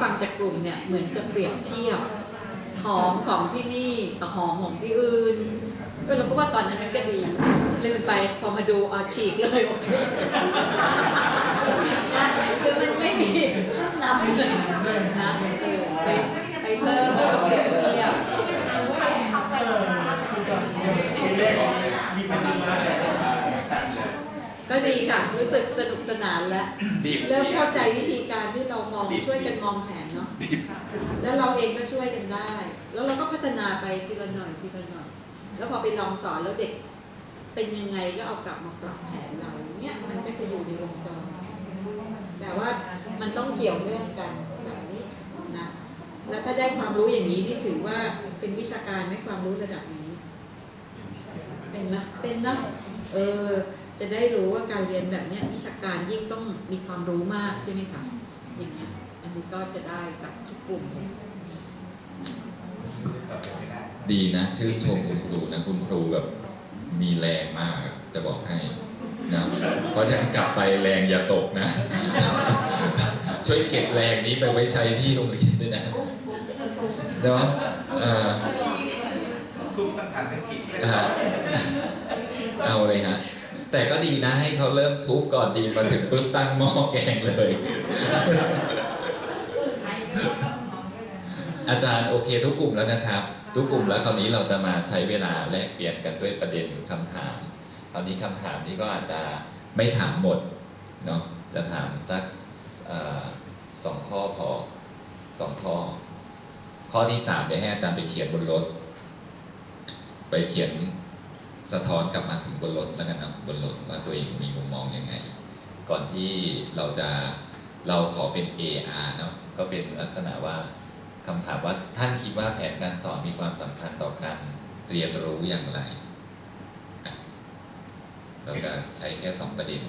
ฟังจากกลุ่มเนี่ยเหมือนจะเปรียบเทียบหอมของที่นี่กับหอมของที่อื่นเออเราก็ว่าตอนนั้นมันก็ดีลืมไปพอมาดูเอาฉีกเลยโอเค นะคือมันไม่มีภาพนำเลยนะเออไปไปเพิ่มแล้วก็เปรียบเทียบ ก็ดีค่ะ รู้สึกสนุกสนานแล้วดีเริ่มเข้าใจวิธีการที่เรามองช่วยกันมองแผนเนาะแล้วเราเองก็ช่วยกันได้ แล้วเราก็พัฒนาไปทีละหน่อยทีละหน่อย แล้วพอไปลองสอนแล้วเด็กเป็นยังไงก็เอากลับมาปรับแผนเราเนี่ยมันก็จะอยู่ในวงจรแต่ว่ามันต้องเกี่ยวเนื่องกันแบบนี้นะแล้วถ้าได้ความรู้อย่างนี้นี่ถือว่าเป็นวิชาการไหมความรู้ระดับนี้ เป็นนะเป็นนะเออ จะได้รู้ว่าการเรียนแบบเนี้ยวิชาการยิ่งต้องมีความรู้มากใช่ไหมคะอย่างเงี้ยอันนี้ก็จะได้จากทุกกลุ่มเลยดีนะ ชื่นชมคุณครูนะคุณครูแบบมีแรงมากอะจะบอกให้นะเพราะฉะนั้นกลับไปแรงอย่าตกนะ ช่วยเก็บแรงนี้ไปไว้ใช้ที่โรงเรียนด้วยนะเนาะเอ่อทุกตั้งทันทั้ แต่ก็ดีนะให้เขาเริ่มทุบก่อนดีมาถึงปุ๊บตั้งหม้อแกงเลย อาจารย์โอเคทุกกลุ่มแล้วนะครับ ทุกกลุ่มแล้วคราวนี้เราจะมาใช้เวลาแลกเปลี่ยนกันด้วยประเด็นคำถามคราวนี้คำถามนี้ก็อาจจะไม่ถามหมดเนาะจะถามสักสองข้อพอสองข้อ ข้อที่สามเดี๋ยวให้อาจารย์ไปเขียนบนรถ ไปเขียน สะท้อนกลับมาถึงบนรถแล้วกันนะบนรถว่าตัวเองมีมุมมองยังไง ก่อนที่เราจะเราขอเป็น AR เนาะก็เป็นลักษณะว่าคำถามว่าท่านคิดว่าแผนการสอนมีความสำคัญต่อการเรียนรู้อย่างไร เราจะใช้แค่สองประเด็น